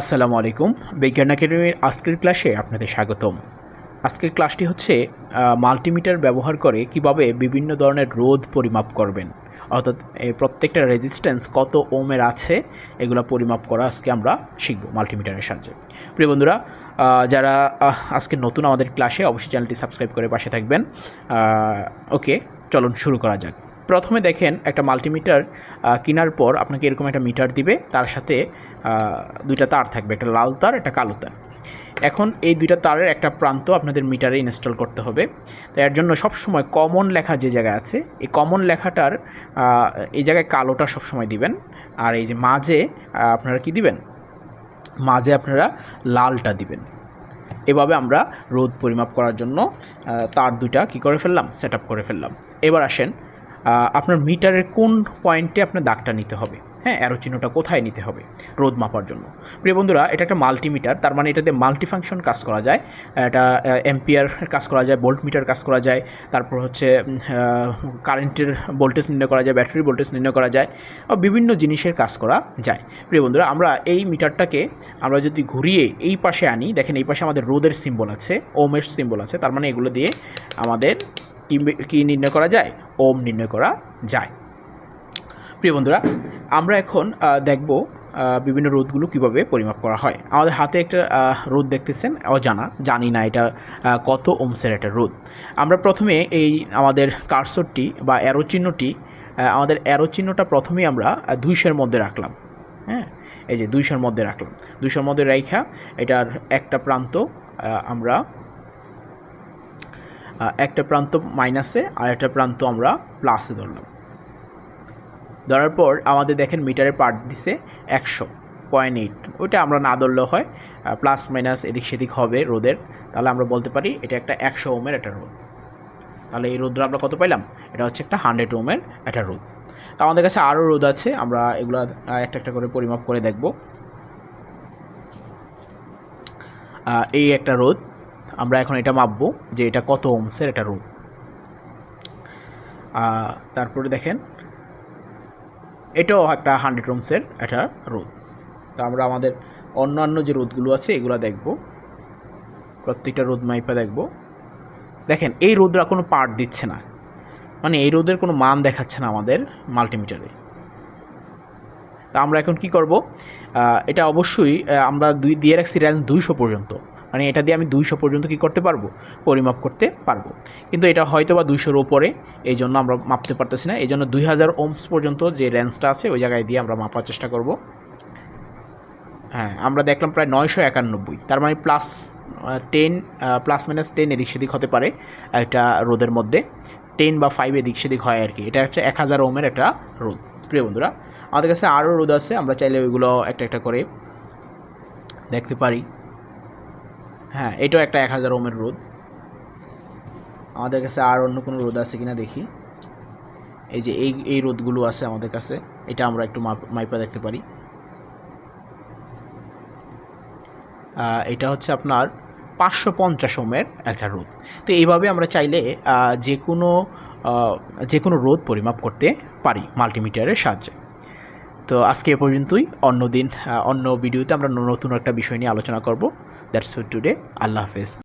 আসসালামু আলাইকুম। বিজ্ঞান একাডেমির আজকের ক্লাসে আপনাদের স্বাগতম। আজকের ক্লাসটি হচ্ছে মাল্টিমিটার ব্যবহার করে কীভাবে বিভিন্ন ধরনের রোধ পরিমাপ করবেন। অর্থাৎ প্রত্যেকটা রেজিস্ট্যান্স কত ওমের আছে, এগুলো পরিমাপ করা আজকে আমরা শিখব মাল্টিমিটারের সাহায্যে। প্রিয় বন্ধুরা যারা আজকে নতুন আমাদের ক্লাসে, অবশ্যই চ্যানেলটি সাবস্ক্রাইব করে পাশে থাকবেন। ওকে, চলুন শুরু করা যাক। প্রথমে দেখেন একটা মাল্টিমিটার কেনার পর আপনাকে এরকম একটা মিটার দিবে, তার সাথে দুইটা তার থাকবে, একটা লাল তার, একটা কালো তার। এখন এই দুইটা তারের একটা প্রান্ত আপনাদের মিটারে ইনস্টল করতে হবে। তো এর জন্য সবসময় কমন লেখা যে জায়গায় আছে, এই কমন লেখাটার এই জায়গায় কালোটা সবসময় দিবেন। আর এই যে মাঝে আপনারা কি দিবেন? মাঝে আপনারা লালটা দিবেন। এভাবে আমরা রোদ পরিমাপ করার জন্য তার দুইটা কি করে ফেললাম? সেট করে ফেললাম। এবার আসেন আপনার মিটারের কোন পয়েন্টে আপনার দাগটা নিতে হবে? হ্যাঁ অ্যারো চিহ্নটা কোথায় নিতে হবে রোদ মাপার জন্য? প্রিয় বন্ধুরা, এটা একটা মাল্টিমিটার তার মানে এটাতে মাল্টিফাংশন কাজ করা যায়। এটা এম্পিয়ার কাজ করা যায় ভোল্ট মিটার কাজ করা যায়, তারপর হচ্ছে কারেন্টের ভোল্টেজ নির্ণয় করা যায় ব্যাটারি ভোল্টেজ নির্ণয় করা যায় বিভিন্ন জিনিসের কাজ করা যায়। প্রিয় বন্ধুরা, আমরা এই মিটারটাকে, আমরা যদি ঘুরিয়ে এই পাশে আনি, দেখেন এই পাশে আমাদের রোদের সিম্বল আছে ওমের সিম্বল আছে, তার মানে এগুলো দিয়ে আমাদের কি কী নির্ণয় করা যায়? ওম নির্ণয় করা যায়। প্রিয় বন্ধুরা, আমরা এখন দেখব বিভিন্ন রোদগুলো কীভাবে পরিমাপ করা হয়। আমাদের হাতে একটা রোদ দেখতেছেন, অজানা, জানি না এটা কত ওমসের একটা রোদ আমরা প্রথমে এই আমাদের কারসরটি বা অ্যারো চিহ্নটি আমাদের অ্যারো চিহ্নটা প্রথমেই আমরা দুইশের মধ্যে রাখলাম। হ্যাঁ? এই যে দুইশোর মধ্যে রাখলাম। দুইশোর মধ্যে রাইখা, এটার একটা প্রান্ত আমরা একটা প্রান্ত মাইনাসে আর একটা প্রান্ত আমরা প্লাসে ধরলাম। ধরার পর আমাদের দেখেন মিটারের পার্ট দিছে একশো পয়েন্ট এইট ওইটা আমরা না ধরলেও হয় প্লাস মাইনাস এদিক সেদিক হবে রোদের তাহলে আমরা বলতে পারি এটা একটা একশো ওমের একটা রোদ তাহলে এই রোদটা আমরা কত পাইলাম? এটা হচ্ছে একটা হান্ড্রেড ওমের একটা রোদ তা আমাদের কাছে আরও রোদ আছে, আমরা এগুলো একটা একটা করে পরিমাপ করে দেখব। এই একটা রোদ আমরা এখন এটা মাপবো যে এটা কত ওমসের রোদ আহ, তারপরে দেখেন এটাও একটা হান্ড্রেড রুমসের একটা রোদ তা আমরা আমাদের অন্যান্য যে রোদগুলো আছে এগুলো দেখব। প্রত্যেকটা রোদ মাইপা দেখব। দেখেন এই রোদরা কোনো পার্ট দিচ্ছে না। মানে এই রোদের কোনো মান দেখাচ্ছে না আমাদের মাল্টিমিটারে তা আমরা এখন কি করব? এটা অবশ্যই আমরা দুই দিয়ে রাখছি রেঞ্জ দুইশো পর্যন্ত। মানে এটা দিয়ে আমি দুইশো পর্যন্ত কি করতে পারব? পরিমাপ করতে পারব। কিন্তু এটা হয়তো বা দুইশোর ওপরে এই জন্য আমরা মাপতে পারতেছি না। এই জন্য দুই হাজার ওমস পর্যন্ত যে রেঞ্জটা আছে, ওই জায়গায় দিয়ে আমরা মাপার চেষ্টা করব। হ্যাঁ আমরা দেখলাম প্রায় নয়শো একানব্বই। তার মানে plus ten plus minus ten এদিক সেদিক হতে পারে একটা রোদের মধ্যে। টেন বা ফাইভ এদিক সেদিক হয় আর কি। এটা হচ্ছে এক হাজার ওমের একটা রোদ প্রিয় বন্ধুরা, আমাদের কাছে আরও রোদ আছে। আমরা চাইলে ওইগুলো একটা একটা করে দেখতে পারি। হ্যাঁ এটাও একটা এক হাজার ওমের রোদ আমাদের কাছে আর অন্য কোনো রোদ আছে কিনা দেখি। এই যে এই এই রোদগুলো আছে আমাদের কাছে, এটা আমরা একটু মাইপা দেখতে পারি। এটা হচ্ছে আপনার পাঁচশো পঞ্চাশ ওমের একটা রোদ তো এইভাবে আমরা চাইলে যে কোনো যে কোনো রোদ পরিমাপ করতে পারি মাল্টিমিটারের সাহায্যে। তো আজকে এ পর্যন্তই। অন্য দিন অন্য ভিডিওতে আমরা নতুন একটা বিষয় নিয়ে আলোচনা করব। দ্যাটস টুডে আল্লাহ হাফেজ